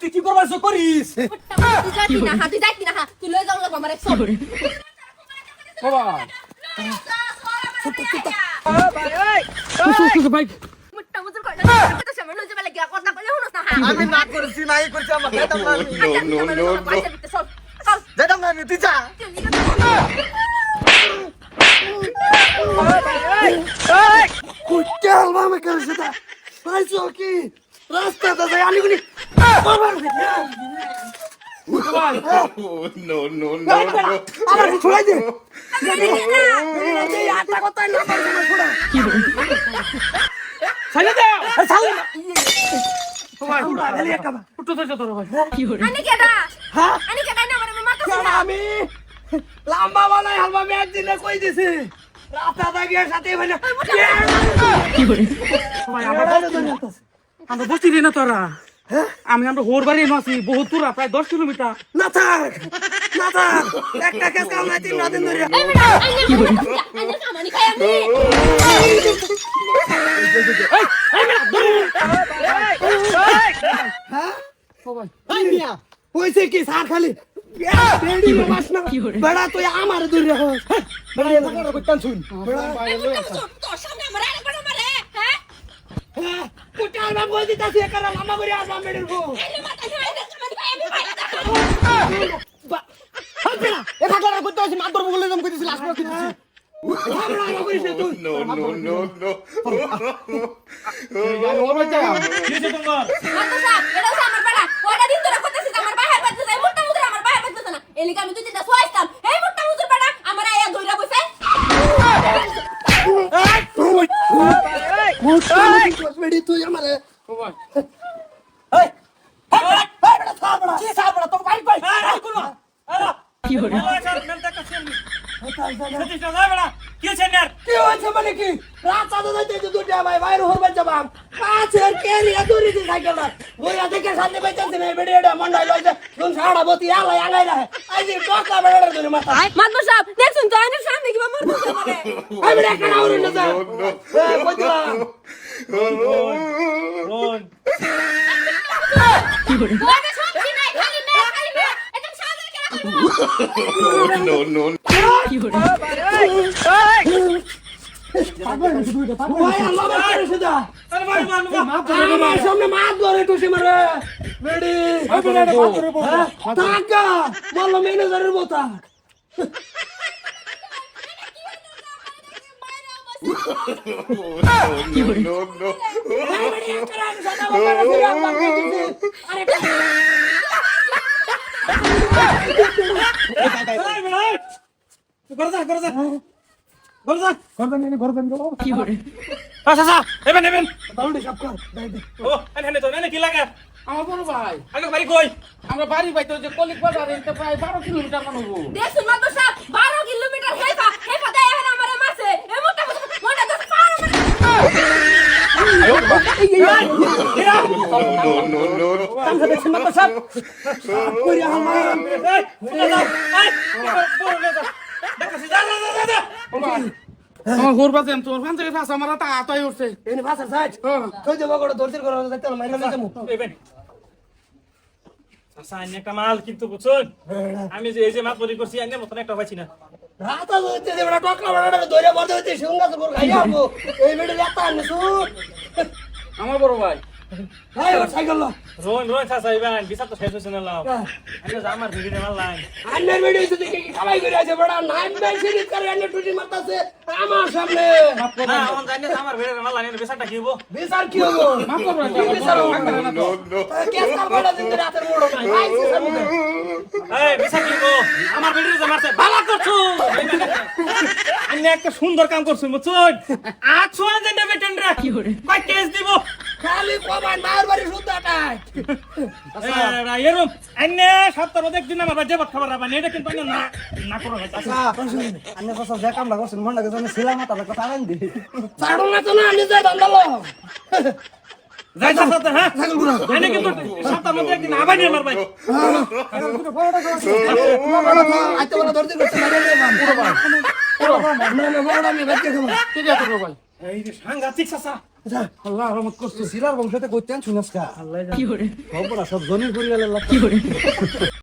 তুই কি করবার সব করিস তুই যাই না হা তুই যাই না হা তুই লয়ে যাও লাগবো আমার একশো বাবা যাবে হুনস না হা না করেছি আমার যেতাম না আমি আমি তুই যা আমি করেছে তা পাইছো কি রাস্তাতে যাই আমি গুলি। No, no, no, no. আমার ছুড়াই দে। আটা কথা না পারছে না ছুড়া ছাইলে দাও। ছাড়ি ভাই ছুড়া গেলি একা উঠো তো তোর ভাই। আনি হ্যাঁ? কেডা না কেন আমি? লম্বা বালাই হালবা আমি একদিনে কই দিছি। রাস্তা দাগিয়ে সাথে ভাই আমরা বসছি রে না তোরা আমি আমরা হোর বাড়ি আছি বহুত দূর প্রায় দশ কিলোমিটার না থাক না থাক একটা কেস কাম নাই তিন দিন ধরে এই বেটা আনি আনি কামানি খাই আমি হ্যাঁ হইছে কি সার খালি বেড়ি তুই আমার দূর শুন বেড়া তোর সামনে আমার আরেকবার মারে হ্যাঁ হ্যাঁ আলবা বল দিতাছি একারা লাম্বা করে আসবা মেডেল গো এই মাথা ধরে কামানি খাই আমি ভাই হাত বেড়া এটা করে কইতাছি মাত ধরবো বলে আমি কইতেছি লাস্ট আমরা তুই No, no, no, no. এলিকা আমি তুই যেটা সোয়াইতাম এই মুট্টা মুজুর বেটা আমার আয়া ধইরা বসে বেড়ি তুই আমারে ভাই এই বেড়া সার বেড়া কি সার বেড়া তোকে বাড়ি কই কি হরে কি না হইছে মানে কি রাস্তা তো যাইতে দুটা ভাই বাইরে হরবে যাবাম পাঁচের কেরি দূরি দি সাইকেল না ওইরা দেখে সামনে বাইতেছে না বেড়ি এটা মন্ডাই লইছে কোন সাড়া বতি আলাই আলাই রাখে আই দি টকা বেড়া ধরে মাথা মাতবো সাপ দেখছুন তো আইনের সামনে মার আই বেড়া কেন আউরি না যা কি খালি মে খালি মে একদম সাদা কেন করব No, no, no. ভাই আল্লাহ বাচ্চা সেদা মান হ্যাঁ? আচ্ছা আচ্ছা ও এনে এনে তো এনে কি লাগে আমার বড় ভাই আগে বাড়ি কই আমরা বাড়ি বাইতে যে কলিক বাজার এটা প্রায় বারো কিলোমিটার মান হব দেখছুন মাতবো সাপ 12 কিলোমিটার হেফা হেফা দেয় এখন আমারে মোটা পার আমার ঘর বাজে তোর ফান থেকে ফাঁস আমার তা আতাই উঠছে। এনে ভাষা সাইড কই দেবো করে দর্শন করো দেখতে মাইনা দিতে মু এবেন আচ্ছা আইনে একটা মাল কিন্তু বুঝুন আমি যে এই যে মাছ বলি করছি মতন একটা পাইছি না। রাতা হইতে যে বড় টকলা বড় ধরে বড় হইতে সুঙ্গা সুর খাইয়া এই বেড়ে লেতা আনে আমার বড় ভাই। হাই ওর সাইকেল লো। রোন রোন খাসা ইবেন বিচার তো শেষ হইছে না লাও। আইনে যা আমার ভিডিও মাল লাইন আন্নের বেড়ে হইতে দেখি কি খালাই করে আছে বড় নাইন বাই সিরিজ করে আন্নের টুটি মারতাছে আমার সামনে। না আমার জানি না আমার ভিডিও মাল লাইন বিচারটা কি হব বিচার কি হলো মাফ করবেন কি বিচার হলো No, no. কেস কাল বড় দিন ধরে হাতের বড় নাই। ভাই সামনে এই বিচার কি হব আমার ভিডিও যে মারছে ভালো করছ। আইনে একটা সুন্দর কাম করছ বুঝুন আজ সোয়া টেন্ডার কি হরে কয় কেস দিব খালি কমান মায়ের বাড়ি শুদ্ধ টাই এরম আইনে সপ্তাহ একদিন আমার বাজে খাবার রাখবেন এটা কিন্তু না না করো ভাই আন্নে কথা যে কাম লাগছ মন লাগে তুমি ছিলাম না তাহলে কথা আইন দি ছাড়ো না তো না দান্দালো যাই সাথে হ্যাঁ আইনে কিন্তু সপ্তাহ মধ্যে একদিন আবার নিয়ে মারবাই আইতে বড় ধরতে করতে মারে দে মান পুরো ভাই না না বড় আমি বাচ্চা খাব ঠিক আছে বড় ভাই এই যে সাংঘাতিক চাচা। আল্লাহ রহমত করছে। সিলার বংশতে করতেন শুনেছ কা আল্লাহ করে সব জনির পরিবারের লোক